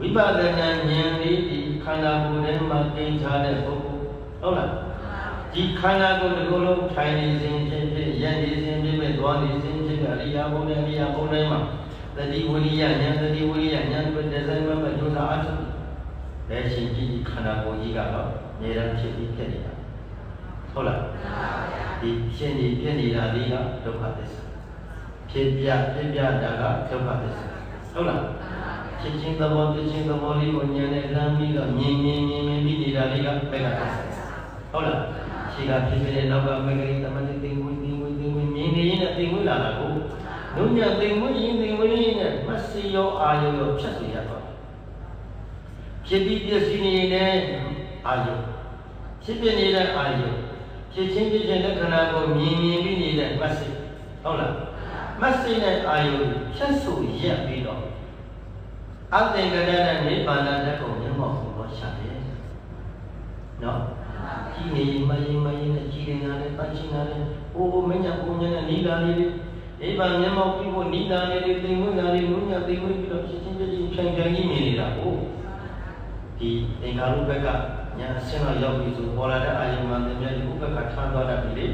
ဝိပဿနာဉာဏ်လေးဒီခန္ဓာကိုယ်ထဲမှာတင်ချတဲ့ပုဂ္ဂိုလ်ဟုတ်လားဒီခန္ဓာကိုယ်တစ်ခုလုံးထိုင်နေစဉ်ဖြစ်ဖြစ်ရနေစဉ်ဖြစ်ဖြစ်သွားနေစဉ်ဖြစ်ဖြစ်အရိယာဘုံနဲ့အရိယာဘုံတိုင်းမှာတတိဝိရိယဉာဏ်တတိဝိရိယဉာဏ်ကိုဒီဇိုင်းမှာကြိုးစားအားထုတ်လက်ရှိကြည့်ခန္ဓာကိုယ်ကြီးကတော့အများအားဖြစ်ပြီးဖြစ်နေတာဟုတ်လားဒီဖြစ်နေဖြစ်နေတာလေးကဒုက္ခသစ္စာဖြစ်ပြဖြစ်ပြတာကဒုက္ခသစ္စာဟုတ်လား ဖြစ်ချင်းသဘောဖြစ်ချင်းသဘောလေးကိုဉာဏ်နဲ့လမ်းပြီးတော့မြင်မြင်မြင်မြင်ပြီးနေတာလေးကဘက်ကသက်ဟုတ်လားရှိကဖြစ်ဖြစ်တဲ့နောက်ကမဂ္ဂရိသမတိသိငွေသိငွေသိငွေမြင်နေရင်သိငွေလာတာကိုဒုညသိငွေရင်သိငွေရင်နဲ့မစီရောအာယောရောဖြတ်စီရတော့ဖြစ်ပြီးပြည့်စည်နေတဲ့အာယောဖြစ်ပြနေတဲ့အာယောဖြစ်ချင်းဖြစ်ချင်းလက္ခဏာကိုမြင်မြင်ပြီးနေတဲ့မစီဟုတ်လားမစီနဲ့အာယောဖြတ်ဆိုရက်ပြီးတော့ အသင်္ကရနဲ့နိဗ္ဗာန်တဲ့ကိုမျက်မှောက်ကိုတော့ရှာတယ်နော်ကြီးနေမရင်မရင်နဲ့ကြီးနေတာနဲ့ပတ်ချင်တာနဲ့အိုးအိုးမညာပုံညာနဲ့နိဒာလေးတွေနိဗ္ဗာန်မျက်မှောက်ပြီးဖို့နိဒာလေးတွေသိဝင်တာလေးနုညသိဝင်ပြီးတော့ဖြစ်ချင်းချင်းဖြန်ဖြန်ကြီးမြင်နေတာကိုဒီသင်္ခါရုပ္ပကညာအစင်းတော့ရောက်ပြီဆိုပေါ်လာတဲ့အာယုံမှာသင်မြတ်ဒီဥပ္ပကထားသွားတတ်ပြီလေ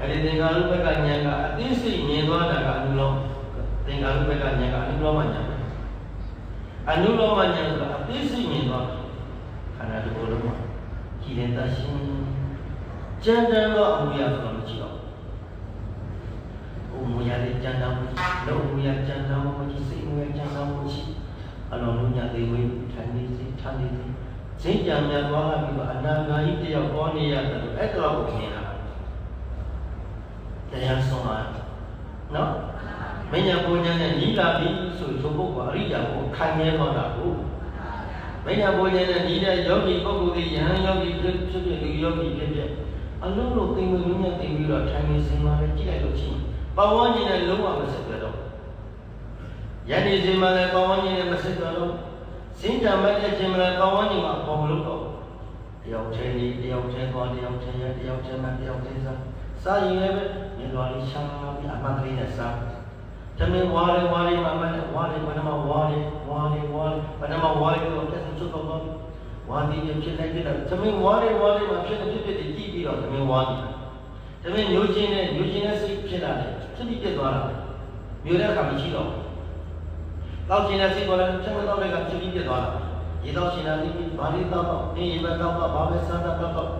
အဲဒီသင်္ခါရုပ္ပကညာကအသိစိတ်မြင်သွားတာကအနုလောမသင်္ခါရုပ္ပကညာကအနုလောမညာပဲ အနုလောမဉာဏ်ဆိုတာအသိစိတ်မြင်သွားခန္ဓာတစ်ခုလုံးမှာကြည်တဲ့တရှင်ကြံတန်းသောအမှုရဆိုတာမရှိတော့ဘူး။အမှုရတဲ့ကြံတန်းမှုလုံးမှုရကြံတန်းမှုမရှိစိတ်မှုရကြံတန်းမှုရှိအလုံးလုံးညသိဝေးထိုင်နေစိထိုင်နေစိစိတ်ကြံများသွားပြီးတော့အနာဂါယိတယောက်ပေါ်နေရတယ်လို့အဲ့တော့ကိုမြင်တာ။တရားဆုံးလာနော် မညာပူညာနဲ့ညီလာပြီဆိုဆိုပုဂ္ဂိုလ်အရိယာကိုခိုင်မြဲသွားတာကိုမညာပူညာနဲ့ညီတဲ့ယောဂီပုဂ္ဂိုလ်တွေယဟန်ယောဂီဖြစ်ဖြစ်လူယောဂီဖြစ်ဖြစ်အလုံးလုံးသိမ့်ဝင်ညံ့သိမ့်ပြီးတော့ထိုင်နေစင်လာတယ်ကြည့်လိုက်လို့ချင်းပဝန်းကျင်နဲ့လုံးဝမဆက်ကြတော့ယနေ့စင်မှာလည်းပဝန်းကျင်နဲ့မဆက်ကြတော့စင်ကြမတဲ့ခြင်းမလည်းပဝန်းကျင်မှာပေါ်မလို့တော့တယောက်ချင်းဒီတယောက်ချင်းသွားတယောက်ချင်းရတယောက်ချင်းမတယောက်ချင်းစားစားရင်လည်းပဲမြေတော်လေးရှာပြီးအမှတ်ကလေးနဲ့စားတမင်ဝါရီဝါရီမမနဲ့ဝါ ရီဘယ်နှမဝါရီဝါရီဝါရီဘယ်နှမဝါရီကိုတက်ဆုတော့တော့ဝါဒီပြဖြစ်လိုက်တဲ့တမင်ဝါရီဝါရီမှာဖြစ်တဲ့ဖြစ်ဖြစ်ကြည့်ပြီးတော့တမင်ဝါရီတမင်မျိုးချင်းနဲ့မျိုးချင်းနဲ့စိတ်ဖြစ်လာတယ်ဖြစ်ပြီးပြတ်သွားတာမျိုးတဲ့အခါမရှိတော့တောက်ချင်းနဲ့စိတ်ပေါ်လာချက်မတော့တဲ့ကဖြစ်ပြီးပြတ်သွားတာရေတော့ရှင်လာပြီးဘာလေးတော့တော့အေးဘက်တော့တော့ဘာပဲစမ်းတော့တော့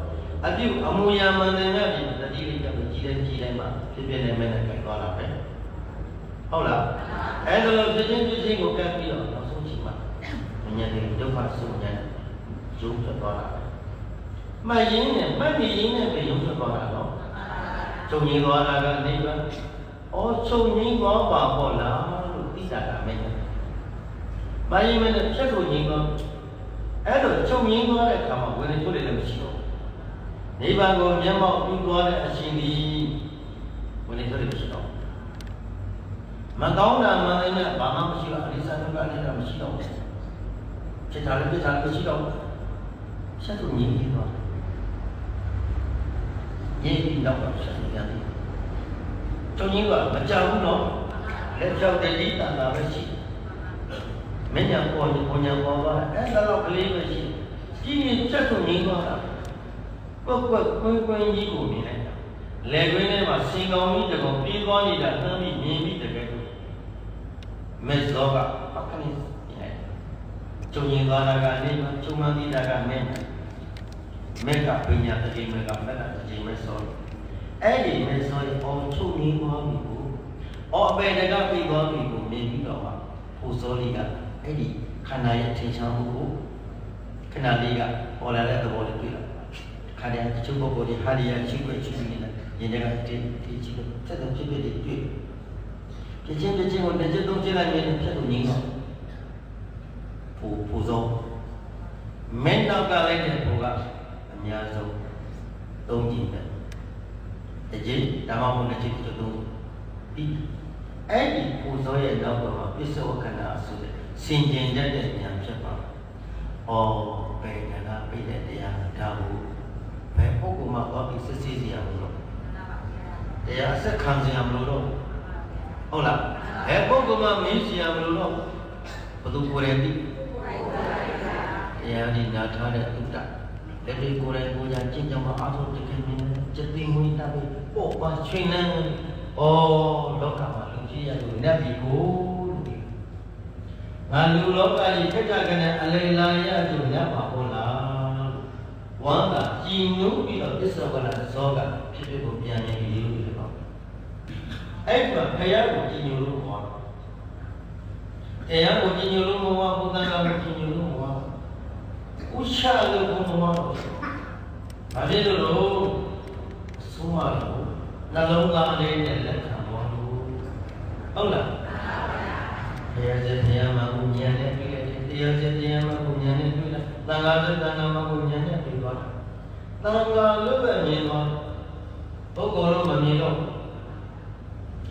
အပြုအမူအရာမှန်တယ်များပြီးတတိလေးကကြီးတယ်ကြီးတယ်မှာဖြစ်ဖြစ်နေမဲ့နဲ့ကြိုက်သွားတာပဲ ဟုတ်လားအဲ့ဒါလို့ဖြစ်ချင်းဖြစ်ချင်းကိုကပ်ပြီးတော့နောက်ဆုံးချိန်မှာဉာဏ်နဲ့ဒုက္ခဆုံးဉာဏ်ရုပ်ထွက်သွားတာပဲမှတ်ရင်းနဲ့မှတ်နေရင်းနဲ့ပဲရုပ်ထွက်သွားတာတော့ချုပ်ငြိမ်းသွားတာကနိဗ္ဗာန်ဩချုပ်ငြိမ်းသွားပါပေါ့လားလို့သိတာကမင်းမှတ်ရင်းမဲ့ဖြတ်လို့ငြိမ်းသွားအဲ့လိုချုပ်ငြိမ်းသွားတဲ့အခါမှာဝင်နေချုပ်တယ်လည်းမရှိတော့နိဗ္ဗာန်ကိုမျက်မှောက်ပြုသွားတဲ့အရှင်ဒီဝင်နေချုပ်တယ်မရှိတော့ မကောင်းတာမှန်တယ်နဲ့ဘာမှမရှိတော့အရိစ္ဆဒုက္ခလည်းမရှိတော့ဘူးဖြစ်တာလည်းဖြစ်တာလည်းမရှိတော့ဘူးဆက်သူညီနေတော့ရင်းပြီးတော့ဆက်သူရတယ်ကျုံကြီးကမကြောက်ဘူးနော်လက်ကြောက်တဲ့ဒီတန်တာပဲရှိမင်းညာပေါ်ညပေါ်ညာပေါ်ပါအဲ့ဒါတော့ကလေးပဲရှိကြီးနေဆက်သူညီသွားတာကွက်ကွက်ကွင်းကွင်းကြီးကိုမြင်လိုက်တာလေကွင်းထဲမှာစင်ကောင်ကြီးတကောင်ပြေးသွားနေတာနှမ်းပြီးမြင်ပြီးတကယ် မေဇောကပက္ခဏိရဲ့ကျုံရင်သွားတာကနေမှကျုံမှန်သီးတာကမဲမေကပညာတတိမေကမေကတတိမေဇောအဲ့ဒီမေဇောရဲ့အော်ချုပ်ငင်းသွားပြီကိုအော်အပေတကပြီးသွားပြီကိုမြင်ပြီးတော့မှဟိုဇောလေးကအဲ့ဒီခန္ဓာရဲ့ထင်ရှားမှုကိုခဏလေးကပေါ်လာတဲ့သဘောလေးတွေ့လာခန္ဓာတချို့ပုဂ္ဂိုလ်တွေဟာဒီယာရှိခွင့်ရှိနေတယ်ရင်ထဲကတင်းတင်းချီလို့သက်သက်ဖြစ်ဖြစ်တွေ တွေ့ပြချင်းပြချင်းကိုတစ်ချက်သုံးချက်လိုက်ရင်ဖြတ်လို့ငြိမ်းတော့ပူပူဆုံးမင်းနောက်ကလိုက်တဲ့ပူကအများဆုံးသုံးကြည့်တယ်တစ်ချက်ဒါမှမဟုတ်တစ်ချက်တစ်ချက်သုံးပြီးအဲ့ဒီပူဆုံးရဲ့နောက်ကမှာပစ္စောခန္ဓာဆိုတဲ့စင်ကျင်တတ်တဲ့ဉာဏ်ဖြစ်ပါ။အော်ဘယ်ကနာပြည့်တဲ့တရားဒါကိုဘယ်ပုဂ္ဂိုလ်မှသွားပြီးစစ်ဆေးစရာမလိုတော့တရားအဆက်ခံစရာမလိုတော့ဘူး ဟုတ်လားဘယ်ပုဂ္ဂိုလ်မှမင်းစီရမလို့တော့ဘယ်သူကိုယ်ရည်ပြီးတရားဒီနာထားတဲ့ဥဒ္ဒလက်တွေကိုယ်တိုင်ကိုယ်ညာကျင့်ကြံမှာအားထုတ်တကယ်မြင်စတိငွေတပိပေါ့ပါချွေနှံဩလောကမှာလူကြီးရလို့နတ်ပြည်ကိုလို့ငါလူလောကကြီးခက်ကြကနေအလိလာရလို့ရပါဘောလားဝမ်းကကြည်နူးပြီးတော့ပစ္စောကနာဇောကဖြစ်ဖြစ်ကိုပြန်နေပြီလို့ပြော အဲ့ဒါဖယားကိုကြည်ညိုလို့ခေါ်တယ်တရားကိုကြည်ညိုလို့မဟုတ်ဘူးသံဃာကိုကြည်ညိုလို့မဟုတ်ဘူးဥရှာလို့ဘုံမဟုတ်ဘူး။ဘာဖြစ်လို့လို့ဆုံးမလို့နှလုံးသားလေးနဲ့လက်ခံပေါ်လို့ဟုတ်လား။တရားစတရားမှာကိုဉာဏ်နဲ့တွေ့လိုက်တယ်။တရားစတရားမှာကိုဉာဏ်နဲ့တွေ့လိုက်။သံဃာစသံဃာမှာကိုဉာဏ်နဲ့တွေ့သွားတယ်။သံဃာလို့ပဲမြင်သွားပုဂ္ဂိုလ်လို့မမြင်တော့ဘူး။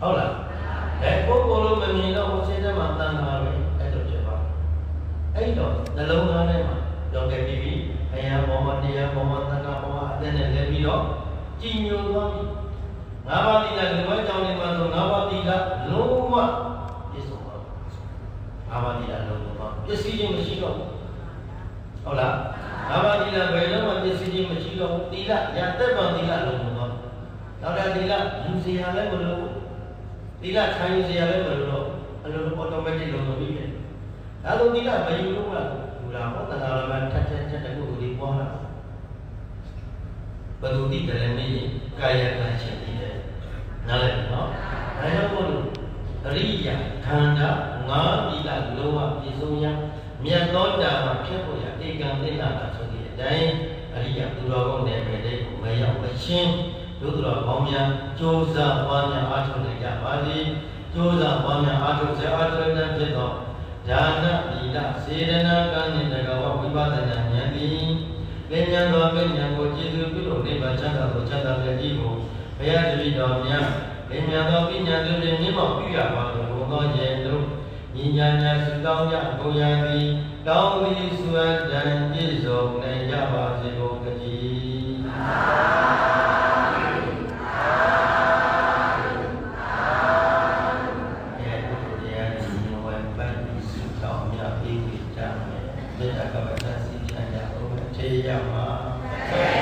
ဟုတ်လား။အဲပုဂ္ဂိုလ်လို့မမြင်တော့ဘူးစိတ်ထဲမှာသံဃာပဲအဲ့လိုဖြစ်သွားတယ်။အဲ့တော့နှလုံးသားထဲမှာရောက်ခဲ့ပြီးပြီဘုရားဘောမှာတရားဘောမှာသံဃာဘောမှာအသက်နဲ့လဲပြီးတော့ကြည်ညိုသွားပြီငါးပါးသီလဒီဘက်ကြောင့်နေမှာဆိုငါးပါးသီလလုံးဝပြည့်စုံပါငါးပါးသီလလုံးဝပစ္စည်းချင်းမရှိတော့ဘူးဟုတ်လားငါးပါးသီလဘယ်တော့မှပစ္စည်းချင်းမရှိတော့ဘူးသီလရသက်ပံသီလလုံးဝတော့နောက်တဲ့သီလယူစရာလည်းမလိုဘူး သီလခံယူစရာလည်းမလိုတော့အလိုလို automatic လုံးလို့ပြီးတယ်ဒါဆိုသီလမယူလို့လားယူလာဟောတဏှာလမထက်ထက်ထက်တခုဒီပွားလာဘယ်သူဒီတလည်းနေကာယကံရှင်ဒီတယ်နားလည်နော်ဒါကြောင့်မို့လို့အရိယာခန္ဓာငါးသီလလုံးဝပြည့်စုံရမြတ်သောတာမှာဖြစ်ဖို့ရဧကံသိတာဆိုတဲ့အတိုင်းအရိယာသူတော်ကောင်းတဲ့ပဲတဲ့ကိုမရောက်မချင်း တို့တော်ကောင်းများကြိုးစားပွားများအားထုတ်နိုင်ကြပါစေကြိုးစားပွားများအားထုတ်စေအားထုတ်တဲ့ဖြစ်သောဒါနသီလစေတနာကံနှင့်တကဝဝိပဿနာဉာဏ်သည်ပညာတော်ပညာကိုကျေစုပြုလို့နိဗ္ဗာန်ချမ်းသာကိုချမ်းသာတဲ့ကြီးကိုဘုရားတပည့်တော်များပညာတော်ပညာတို့ဖြင့်မြင့်မောက်ပြုရပါလို့ဘုံတော်ရဲ့တို့ညီညာညာစုတောင်းကြဘုရားသည်တောင်းသည်စွမ်းတန်ပြည့်စုံနိုင်ကြပါစေကုန်ကြည် ပြီးကြမယ်မေတ္တာကပ္ပစီချမ်းသာဘုရားထေရမှာ